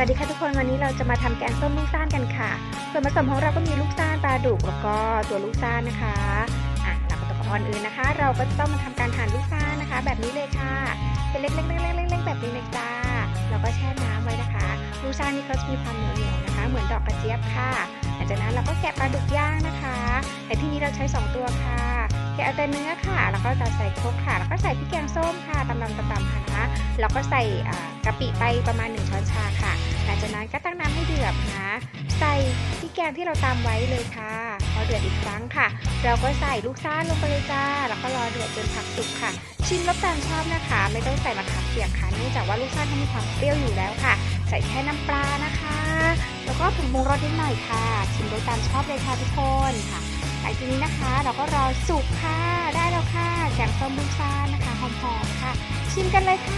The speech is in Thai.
วัสดีค่ะทุกคนวันนี้เราจะมาทำแกงส้มลูกซ่านกันค่ะ ส่วนผสมของเราก็มีลูกซ่านปลาดุกแล้วก็ตัวลูกซ่านนะคะอะเราก็ต้องก่อนอื่นนะคะ เราก็จะต้องมาทำการหั่นลูกซ่านนะคะ แบบนี้เลยค่ะ เป็นเล็กๆๆๆๆแบบนี้เลยจ้าแล้วก็แช่น้ำไว้นะคะ ลูกซ่านนี่เขาจะมีความเหนียวๆนะคะ เหมือนดอกกระเจี๊ยบค่ะหลังจากนั้นเราก็แกะปลาดุกย่างนะคะ แต่ที่นี้เราใช้ 2 ตัวค่ะ แกะเอาแต่เนื้อค่ะ แล้วก็จะใส่ครกค่ะ แล้วก็ใส่พริกแก แล้วก็ใส่กะปิไปประมาณ 1 ช้อนชาค่ะ หลังจากนั้นก็ตั้งน้ำให้เดือดนะ ใส่พริกแกงที่เราตำไว้เลยค่ะ พอเดือดอีกครั้งค่ะ เราก็ใส่ลูกซ่านลงไปเลยจ้า แล้วก็รอเดือดจนผักสุกค่ะ ชิมรสตามชอบนะคะ ไม่ต้องใส่มะขามเปียกค่ะ เนื่องจากว่าลูกซ่านเขามีความเปรี้ยวอยู่แล้วค่ะ ใส่แค่น้ำปลานะคะ แล้วก็ผงปรุงรสนิดหน่อยค่ะ ชิมรสตามชอบเลยค่ะทุกคนค่ะหลังจากนี้นะคะเราก็รอสุกค่ะ ได้แล้วค่ะแกงส้มลูกซ่านนะคะหอมๆค่ะ ชิมกันเลยค่ะ